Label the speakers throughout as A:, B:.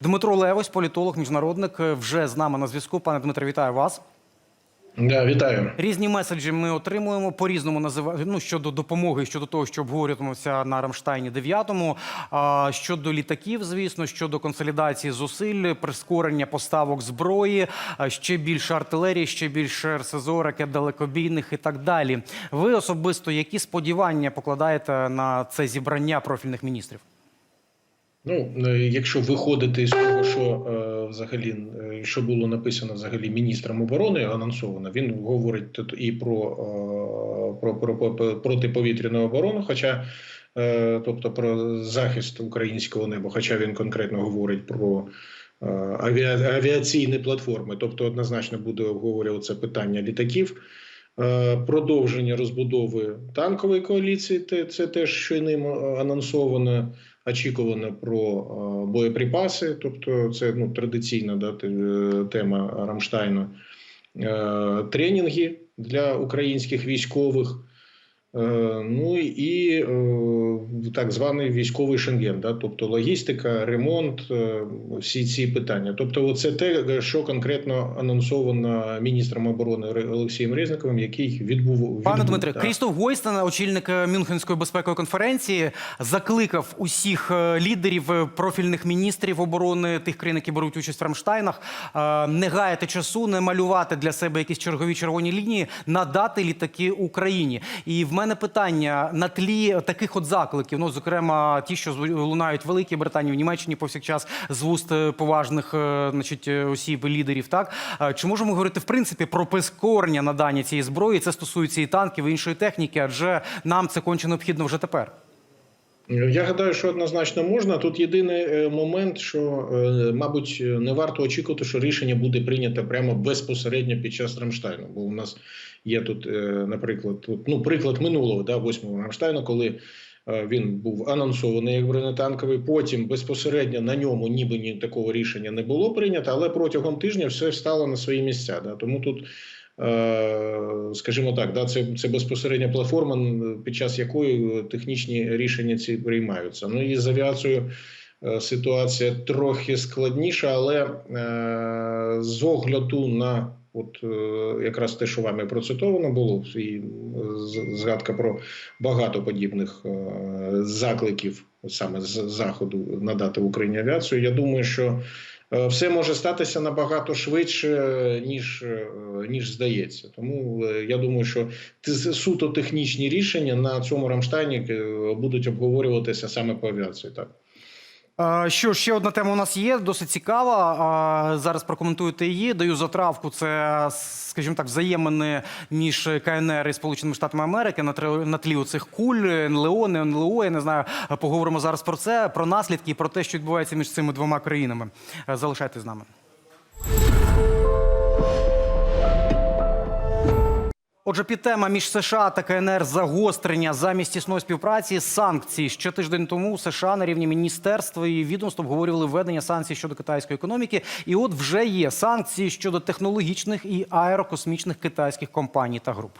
A: Дмитро Левось, політолог, міжнародник, е, вже з нами на зв'язку. Пане Дмитре, вітаю вас.
B: Да, вітаю.
A: Різні меседжі ми отримуємо по різному називають ну, щодо допомоги, щодо того, що обговорюватимося на Рамштайні 9-му, а, щодо літаків, звісно, щодо консолідації зусиль, прискорення поставок зброї, ще більше артилерії, ще більше РСЗО, ракет далекобійних і так далі. Ви особисто які сподівання покладаєте на це зібрання профільних міністрів?
B: Ну, е, якщо виходити з того, що е, взагалі е, що було написано взагалі міністром оборони, анонсовано, він говорить і про, про, про, про протиповітряну оборону, хоча тобто про захист українського неба, хоча він конкретно говорить про авіа, авіаційні платформи, тобто однозначно буде обговорюватися питання літаків. Продовження розбудови танкової коаліції, це теж що ним анонсовано, очікувано про е, боєприпаси, тобто це ну, традиційна да, е, тема Рамштайну, Е, тренінги для українських військових. Е, Ну і е, так званий військовий шенген, да, тобто логістика, ремонт, е, всі ці питання. Тобто, це те, що конкретно анонсовано міністром оборони Олексієм Резниковим, який відбув
A: Пане
B: відбув,
A: Дмитре. Крістоф Гойстен, очільник Мюнхенської безпекової конференції, закликав усіх лідерів профільних міністрів оборони тих країн, які беруть участь в Рамштайнах, не гаяти часу, не малювати для себе якісь чергові червоні лінії, надати літаки Україні. І в мене питання на тлі таких от закликів, ну зокрема, ті, що лунають в Великій Британії, в Німеччині повсякчас з вуст е, поважних е, значить, е, осіб, лідерів. Так чи можемо говорити в принципі про прискорення надання цієї зброї? Це стосується і танків, і іншої техніки, адже нам це конче необхідно вже тепер.
B: Я гадаю, що однозначно можна. Тут єдиний момент, що, мабуть, не варто очікувати, що рішення буде прийнято прямо безпосередньо під час Рамштайну. Бо у нас є тут, е, наприклад, ну, приклад минулого, да, 8-го Рамштайну, коли е, він був анонсований як бронетанковий. Потім безпосередньо на ньому ніби ні такого рішення не було прийнято, але протягом тижня все стало на свої місця. Да. Тому тут. е, Скажімо так, да, це, це безпосередня платформа, під час якої технічні рішення ці приймаються. Ну і з авіацією ситуація трохи складніша, але з огляду на от е, якраз те, що вами процитовано було, і е, згадка про багато подібних е, закликів саме з заходу надати Україні авіацію. Я думаю, що все може статися набагато швидше, ніж, ніж здається. Тому я думаю, що суто технічні рішення на цьому Рамштайні будуть обговорюватися саме по авіації. Так.
A: Що ще одна тема у нас є, досить цікава. Зараз прокоментуєте її. Даю затравку. Це, скажімо так, взаємини між КНР і Сполученими Штатами Америки на тлі оцих куль, НЛО, не НЛО. Я не знаю. Поговоримо зараз про це, про наслідки і про те, що відбувається між цими двома країнами. Залишайтесь з нами. Отже, підтема між США та КНР загострення замість тісної співпраці санкцій. Ще тиждень тому США на рівні міністерства і відомств обговорювали введення санкцій щодо китайської економіки. І от вже є санкції щодо технологічних і аерокосмічних китайських компаній та груп.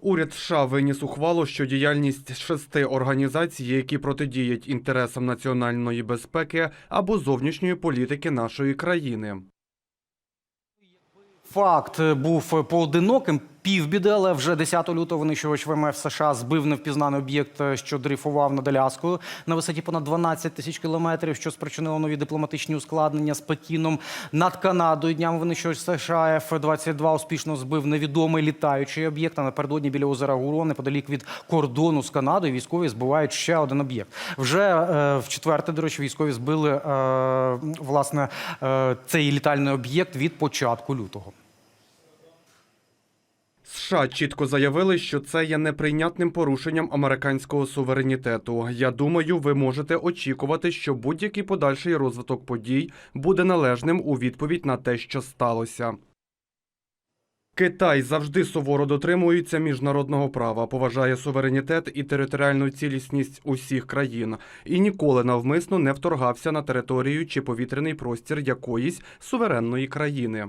C: Уряд США виніс ухвалу, що діяльність шести організацій, які протидіють інтересам національної безпеки або зовнішньої політики нашої країни.
A: Факт е, був поодиноким. Півбіди, але вже 10 лютого винищувач ВМФ США збив невпізнаний об'єкт, е, що дрейфував над Аляскою на висоті понад 12 тисяч кілометрів, що спричинило нові дипломатичні ускладнення з Пекіном. Над Канадою днями винищувач США F-22 успішно збив невідомий літаючий об'єкт. А напередодні біля озера Гурон, неподалік від кордону з Канадою, військові збивають ще один об'єкт. Вже е, в четверте, до речі, військові збили е, власне е, цей літальний об'єкт від початку лютого.
C: США чітко заявили, що це є неприйнятним порушенням американського суверенітету. Я думаю, ви можете очікувати, що будь-який подальший розвиток подій буде належним у відповідь на те, що сталося. Китай завжди суворо дотримується міжнародного права, поважає суверенітет і територіальну цілісність усіх країн і ніколи навмисно не вторгався на територію чи повітряний простір якоїсь суверенної країни.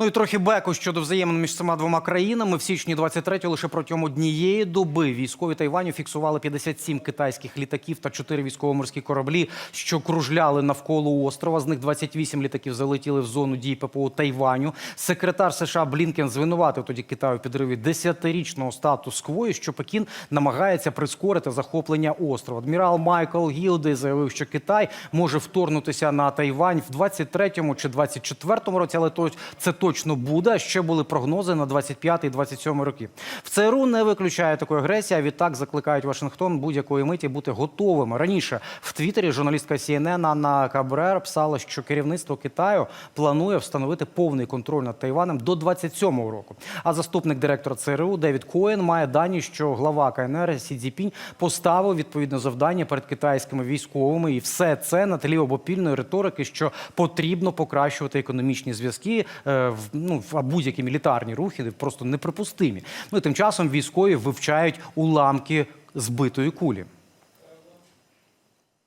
A: Ну і трохи беку щодо взаємин між цими двома країнами. В січні 23-го лише протягом однієї доби військові Тайваню фіксували 57 китайських літаків та 4 військово-морські кораблі, що кружляли навколо острова. З них 28 літаків залетіли в зону дій ППО Тайваню. Секретар США Блінкен звинуватив тоді Китаю підриві 10-річного статус-кво, що Пекін намагається прискорити захоплення острова. Адмірал Майкл Гілди заявив, що Китай може вторгнутися на Тайвань в 23-му чи 24-му році, але то це точно буде. Ще були прогнози на 25-й, 27 роки. В ЦРУ не виключає такої агресії. а Відтак закликають Вашингтон будь-якої миті бути готовими. Раніше в Твіттері журналістка CNN Анна Кабрер писала, що керівництво Китаю планує встановити повний контроль над Тайванем до 27-го року. А заступник директора ЦРУ Девід Коен має дані, що глава КНР Сі Цзіпінь поставив відповідне завдання перед китайськими військовими, і все це на тлі обопільної риторики, що потрібно покращувати економічні зв'язки. Ну а будь-які мілітарні рухи просто неприпустимі. Ну і тим часом військові вивчають уламки збитої кулі.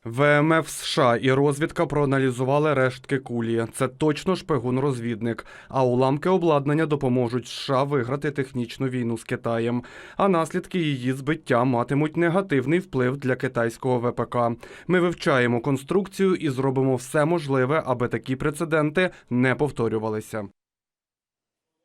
C: ВМФ США і розвідка проаналізували рештки кулі. Це точно шпигун-розвідник. А уламки обладнання допоможуть США виграти технічну війну з Китаєм. А наслідки її збиття матимуть негативний вплив для китайського ВПК. Ми вивчаємо конструкцію і зробимо все можливе, аби такі прецеденти не повторювалися.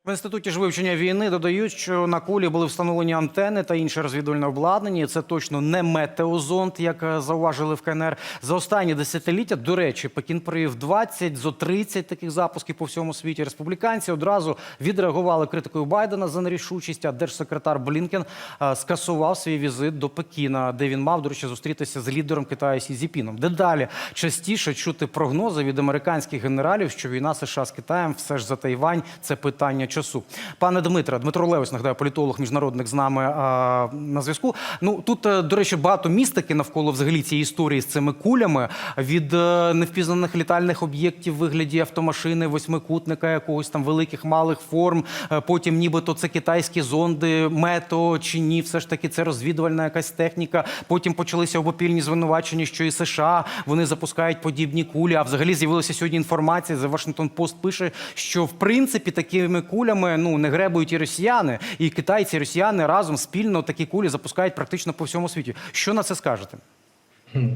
A: В інституті ж вивчення війни додають, що на кулі були встановлені антени та інше розвідувальне обладнання. Це точно не метеозонд, як е, зауважили в КНР. За останні десятиліття, до речі, Пекін провів 20 зо 30 таких запусків по всьому світі. Республіканці одразу відреагували критикою Байдена за нерішучість. А держсекретар Блінкен е, скасував свій візит до Пекіна, де він мав, до речі, зустрітися з лідером Китаю Сі Цзіпіном. Дедалі частіше чути прогнози від американських генералів, що війна США з Китаєм все ж за Тайвань це питання часу. Пане Дмитре, Дмитро Левич, нагадаю, політолог міжнародник з нами а, на зв'язку. Ну тут, е, до речі, багато містики навколо взагалі цієї історії з цими кулями від е, невпізнаних літальних об'єктів вигляді автомашини, восьмикутника, якогось там великих малих форм. Е, Потім, нібито це китайські зонди, мето чи ні, все ж таки це розвідувальна якась техніка. Потім почалися обопільні звинувачення, що і США вони запускають подібні кулі. А взагалі з'явилася сьогодні інформація. The Washington Post пише, що в принципі такими кулями ну не гребують і росіяни, і китайці, і росіяни разом спільно такі кулі запускають практично по всьому світі. Що на це скажете?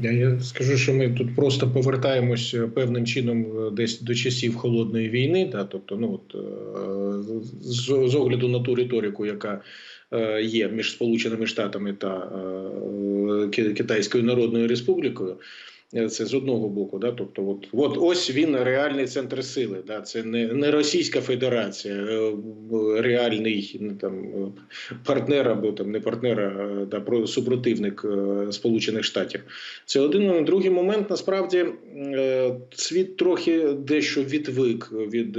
B: Я, скажу, що ми тут просто повертаємось е, певним чином е, десь до часів холодної війни. Да? Тобто, ну от е, з, з огляду на ту риторику, яка є між Сполученими Штатами та Китайською Народною Республікою. Е, Це з одного боку, да, тобто, от, от ось він реальний центр сили. Да, це не, не Російська Федерація, е, реальний ну, там е, партнер або там не партнер, а да, про- супротивник Сполучених Штатів. Це один. Другий момент насправді світ трохи дещо відвик від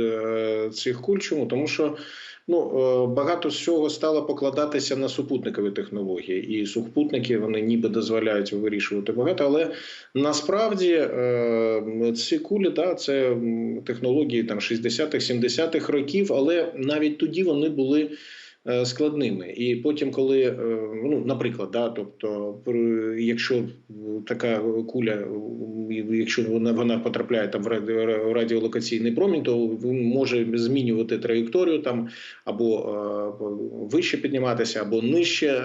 B: цих куль. Чому? Тому що. Ну, е, багато з цього стало покладатися на супутникові технології, і супутники вони ніби дозволяють вирішувати багато, але насправді е, ці кулі, да, це технології там 60-х, 70-х років, але навіть тоді вони були. Е, Складними, і потім, коли е, ну, наприклад, да, тобто, якщо така куля, якщо вона вона потрапляє там в радіолокаційний промінь, то він може змінювати траєкторію там або е, вище підніматися, або нижче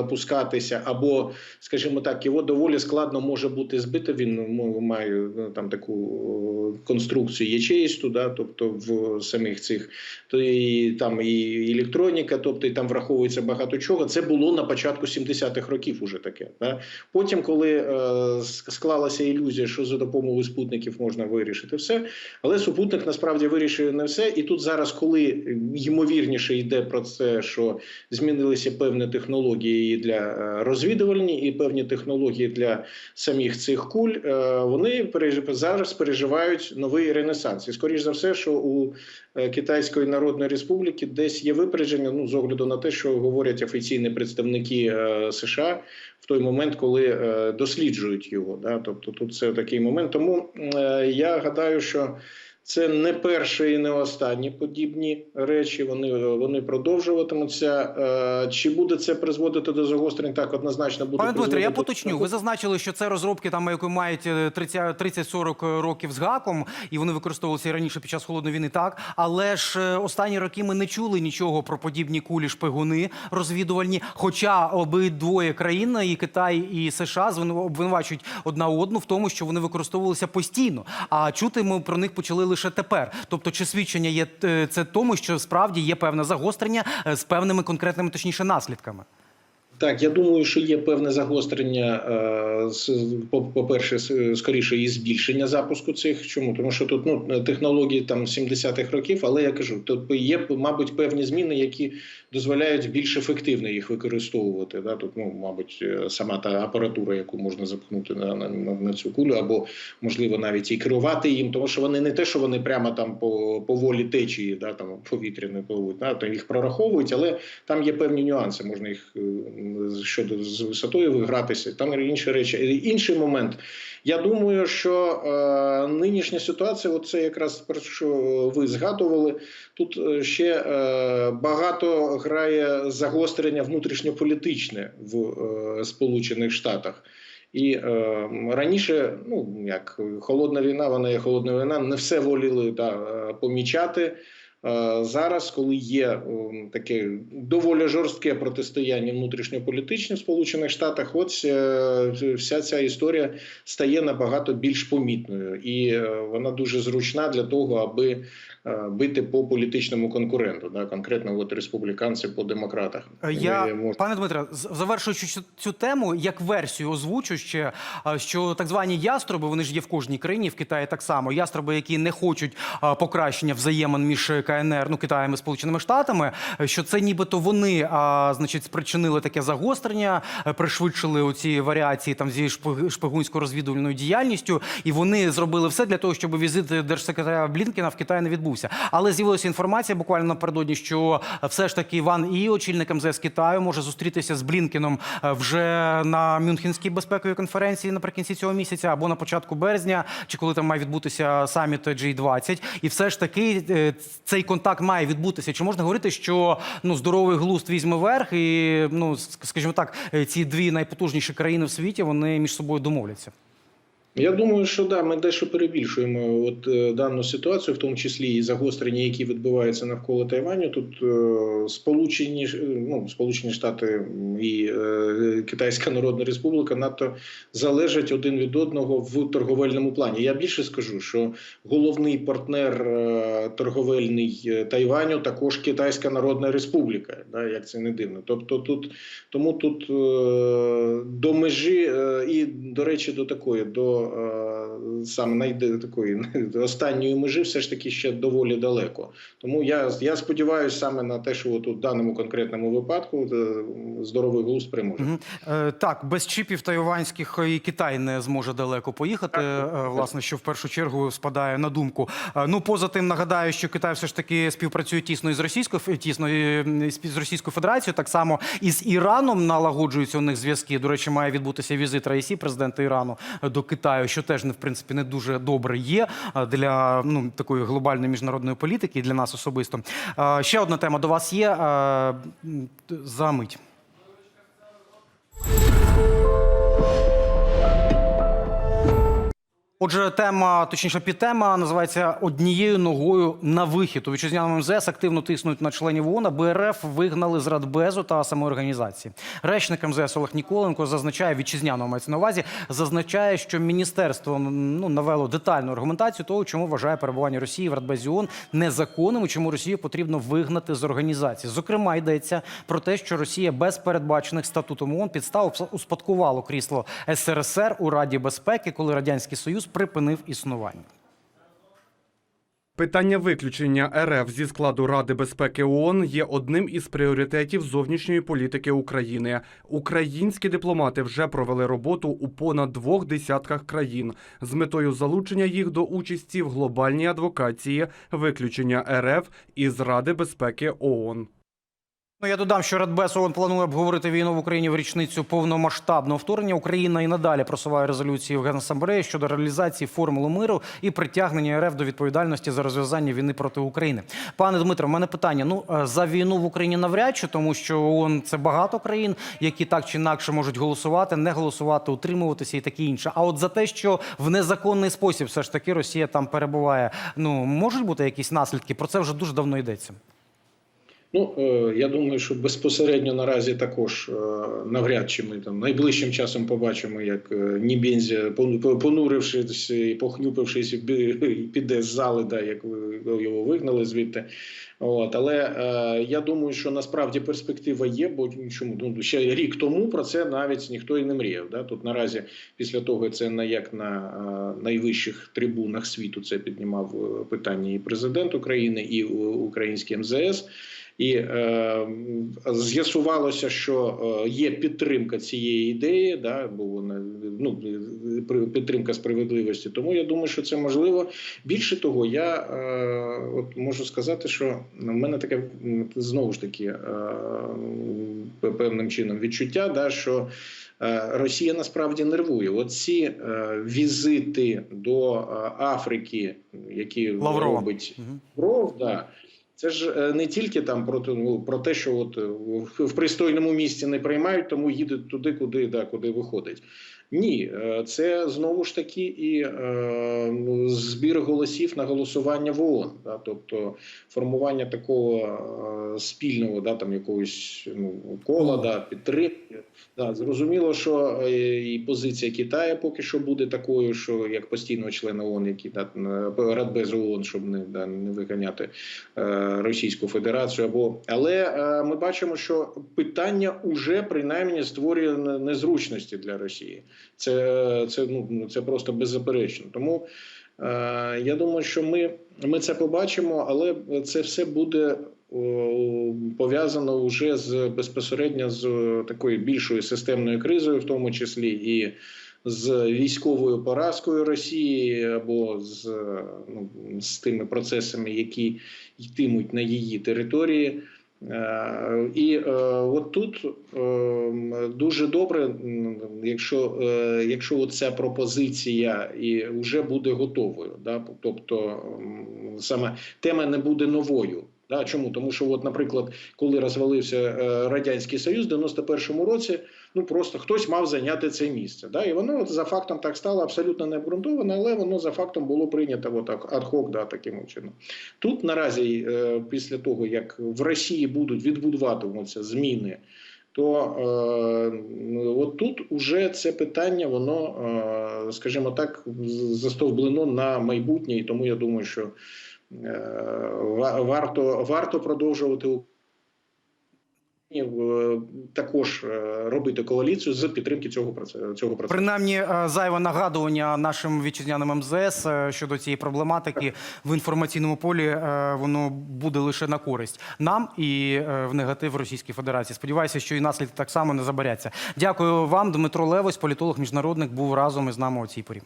B: опускатися, або, скажімо так, його доволі складно може бути збито. Він має ну, там таку конструкцію ячеїсту, да, тобто в самих цих то і там і електроніка, тобто і там враховується багато чого. Це було на початку 70-х років. Уже таке. Да? Потім, коли е, склалася ілюзія, що за допомогою спутників можна вирішити все, але супутник насправді вирішує не все. І тут зараз, коли ймовірніше йде про це, що змінилися певні технології для е, розвідувальні, і певні технології для самих цих куль, е, вони зараз переживають новий ренесанс. І скоріш за все, що у е, Китайської Народної Республіки десь є випередження, ну з огляду на те, що говорять офіційні представники е, США в той момент, коли е, досліджують його. Да? Тобто тут це такий момент. Тому е, я гадаю, що Це не перші і не останні подібні речі. Вони, вони продовжуватимуться. Е, Чи буде це призводити до загострень? Так, однозначно буде
A: Пане Дмитре, я поточню. Ви зазначили, що це розробки, там які мають е, 30 30-40 років з гаком, і вони використовувалися і раніше під час холодної війни. Так, але ж е, останні роки ми не чули нічого про подібні кулі шпигуни розвідувальні. Хоча обидвоє країн, і Китай, і США, обвинувачують одна одну в тому, що вони використовувалися постійно. А чути ми про них почали лише тепер. Тобто, чи свідчення є е, це тому, що справді є певне загострення е, з певними конкретними, точніше, наслідками.
B: Так, я думаю, що є певне загострення. е, по- По-перше, скоріше і збільшення запуску цих. Чому? Тому що тут ну, технології там 70-х років, але я кажу, тут є, мабуть, певні зміни, які дозволяють більш ефективно їх використовувати. Да? Тут, ну, мабуть, е, сама та апаратура, яку можна запхнути на, на, на, цю кулю, або можливо навіть і керувати їм, тому що вони не те, що вони прямо там по, по волі течії, да, там повітряної пливуть, да, то їх прораховують, але там є певні нюанси. Можна їх е, щодо з висотою вигратися. Там інші речі. Інший момент. Я думаю, що е, нинішня ситуація, от це якраз про що ви згадували. Тут е, ще е, багато грає загострення внутрішньополітичне в е, Сполучених Штатах. І е, раніше, ну як холодна війна, вона є холодна війна, не все воліли да, помічати. Е, Зараз, коли є е, таке доволі жорстке протистояння внутрішньополітичне в Сполучених Штатах, от е, вся ця історія стає набагато більш помітною, і вона дуже зручна для того, аби бити по політичному конкуренту, да, конкретно от республіканці по демократах.
A: Я,
B: можемо-
A: пане Дмитре, завершуючи цю, цю тему, як версію озвучу ще, що так звані яструби, вони ж є в кожній країні, в Китаї так само. Яструби, які не хочуть покращення взаємин між КНР, ну Китаєм і Сполученими Штатами, що це нібито вони, а, значить, спричинили таке загострення, е, пришвидшили оці варіації там зі шпиг- шпигунсько-розвідувальною діяльністю, і вони зробили все для того, щоб візит держсекретаря Блінкена в Китай не відбувся. Але з'явилася інформація буквально напередодні, що е, все ж таки Іван І, очільник МЗС Китаю, може зустрітися з Блінкеном е, вже на Мюнхенській безпековій конференції наприкінці цього місяця або на початку березня, чи коли там має відбутися саміт G20. І все ж таки е, цей контакт має відбутися. Чи можна говорити, що ну здоровий глузд візьме верх, і ну ск- скажімо так, е, ці дві найпотужніші країни в світі вони між собою домовляться?
B: Я думаю, що да, ми дещо перебільшуємо от е, дану ситуацію, в тому числі і загострення, які відбуваються навколо Тайваню. Тут е, сполучені Ш- ну, Сполучені Штати і е, Китайська Народна Республіка надто залежать один від одного в торговельному плані. Я більше скажу, що головний партнер е, торговельний е, Тайваню також Китайська Народна Республіка. Да, як це не дивно. Тобто тут тому тут е, до межі е, і, до речі, до такої, до uh, саме найде такої останньої межі, все ж таки ще доволі далеко. Тому я, я сподіваюся саме на те, що от у даному конкретному випадку е, здоровий глузд переможе.
A: Мгм. Е, Так, без чіпів тайванських і Китай не зможе далеко поїхати. е, Власне, що в першу чергу спадає на думку. Ну, поза тим, нагадаю, що Китай все ж таки співпрацює тісно із Російською тісно з Російською Федерацією. Так само і з Іраном налагоджуються у них зв'язки. До речі, має відбутися візит Раїсі, президента Ірану, до Китаю, що теж не в принципі не дуже добре є е, для ну такої глобальної міжнародної політики і для нас особисто. Е, Ще одна тема до вас є. е, За мить. Отже, тема, точніше, підтема називається однією ногою на вихід. У вітчизняному МЗС активно тиснуть на членів ООН, аби РФ вигнали з Радбезу та самоорганізації. Речник МЗС Олег Ніколенко зазначає вітчизняного мається на увазі, зазначає, що міністерство ну навело детальну аргументацію того, чому вважає перебування Росії в Радбезі ООН незаконним і чому Росію потрібно вигнати з організації. Зокрема, йдеться про те, що Росія без передбачених статутом ООН підстав успадкувало крісло СРСР у Раді безпеки, коли радянський союз припинив існування.
C: Питання виключення РФ зі складу Ради безпеки ООН є одним із пріоритетів зовнішньої політики України. Українські дипломати вже провели роботу у понад двох десятках країн з метою залучення їх до участі в глобальній адвокації виключення РФ із Ради безпеки ООН.
A: Ну, я додам, що Радбез ООН планує обговорити війну в Україні в річницю повномасштабного вторгнення. Україна і надалі просуває резолюції в Генасамблеї щодо реалізації формули миру і притягнення РФ до відповідальності за розв'язання війни проти України. Пане Дмитро, в мене питання. Ну е, за війну в Україні навряд чи, тому що ООН – це багато країн, які так чи інакше можуть голосувати, не голосувати, утримуватися і таке інше. А от за те, що в незаконний спосіб все ж таки Росія там перебуває, ну можуть бути якісь наслідки. Про це вже дуже давно йдеться.
B: Ну, е, я думаю, що безпосередньо наразі також е, навряд чи ми там найближчим часом побачимо, як е, Нібензя, понурившись і похнюпившись, піде з зали, да, як ви його вигнали звідти. От, але е, я думаю, що насправді перспектива є, бо чому ну, ще рік тому про це навіть ніхто і не мріяв. Да? Тут наразі після того це на як на е, найвищих трибунах світу це піднімав питання і президент України, і український МЗС. І е, з'ясувалося, що е, є підтримка цієї ідеї, да, бо ну підтримка справедливості. Тому я думаю, що це можливо. Більше того, я е, от можу сказати, що в мене таке знову ж таки е, певним чином відчуття, да, що е, Росія насправді нервує. Оці е, візити до е, Африки, які
A: Лаврова.
B: робить. Лавров, да. Це ж е, не тільки там про, ну, про те, що от е, в, пристойному місці не приймають, тому їдуть туди, куди, да, куди виходить. Ні, е, це знову ж таки і е, ну, збір голосів на голосування в ООН, да, тобто формування такого е, спільного да, там якогось ну, кола, да, підтримки. Да, зрозуміло, що е, і позиція Китаю поки що буде такою, що як постійного члена ООН, який да, на- Радбез ООН, щоб не, да, не виганяти е, Російську Федерацію. Або але е, ми бачимо, що питання уже принаймні створює незручності для Росії. Це, це ну це просто беззаперечно. Тому е, я думаю, що ми, ми це побачимо, але це все буде. Пов'язано вже з безпосередньо з такою більшою системною кризою, в тому числі і з військовою поразкою Росії, або з, ну, з тими процесами, які йтимуть на її території. Е, І е, от тут е, дуже добре, якщо, е, якщо ця пропозиція і вже буде готовою, да? тобто м, саме тема не буде новою. Да, чому? Тому що, от, наприклад, коли розвалився радянський союз, в 91-му році, ну просто хтось мав зайняти це місце. Да, і воно от, за фактом так стало абсолютно не обґрунтоване, але воно за фактом було прийнято отак ад-хок, да, таким чином. Тут наразі, е, після того як в Росії будуть відбудуватимуться зміни. То е, от тут уже це питання, воно, е, скажімо так, застовблено на майбутнє, і тому я думаю, що е, варто, варто продовжувати також е, робити коаліцію з підтримки цього процесу. Цього процесу.
A: Принаймні, е, зайве нагадування нашим вітчизняним МЗС е, щодо цієї проблематики в інформаційному полі е, воно буде лише на користь нам і е, в негатив Російській Федерації. Сподіваюся, що і наслідки так само не забаряться. Дякую вам, Дмитро Левось, політолог, міжнародник, був разом із нами у цій порі.